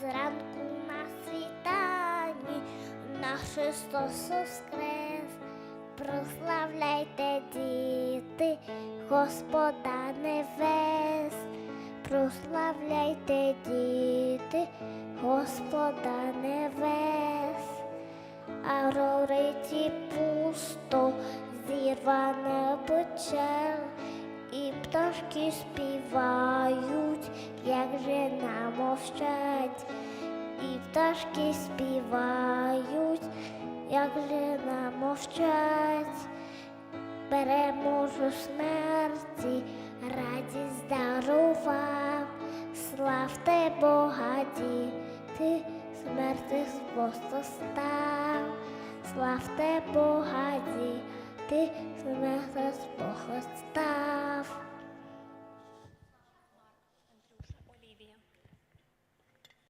зранку на світанні. Наш Христос воскрес, прославляйте діти, Господа Небес, прославляйте діти, Господа Небес, а рориті пусто зірване печер, і пташки співаю як же нам мовчать. І пташки співають, як же нам мовчать, переможу смерті, радість дарував, славте Бога, діти, смерти став, славте Бога, діти, смерти Бог